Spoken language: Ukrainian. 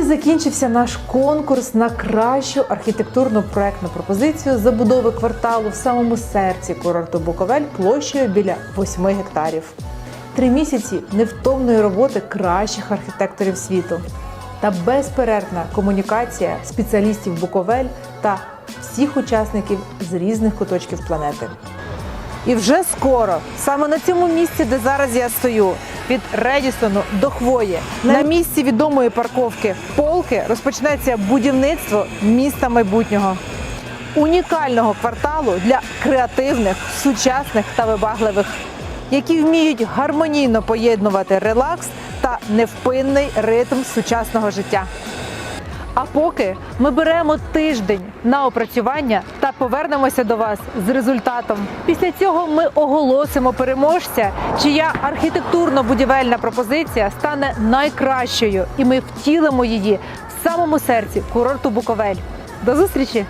закінчився наш конкурс на кращу архітектурну проектну пропозицію забудови кварталу в самому серці курорту Буковель площею біля 8 гектарів. Три місяці невтомної роботи кращих архітекторів світу та безперервна комунікація спеціалістів Буковель та всіх учасників з різних куточків планети. І вже скоро, саме на цьому місці, де зараз я стою, від Редісону до Хвої, на місці відомої парковки Полки розпочнеться будівництво міста майбутнього. Унікального кварталу для креативних, сучасних та вибагливих, які вміють гармонійно поєднувати релакс та невпинний ритм сучасного життя. А поки ми беремо тиждень на опрацювання та повернемося до вас з результатом. Після цього ми оголосимо переможця, чия архітектурно-будівельна пропозиція стане найкращою, і ми втілимо її в самому серці курорту Буковель. До зустрічі!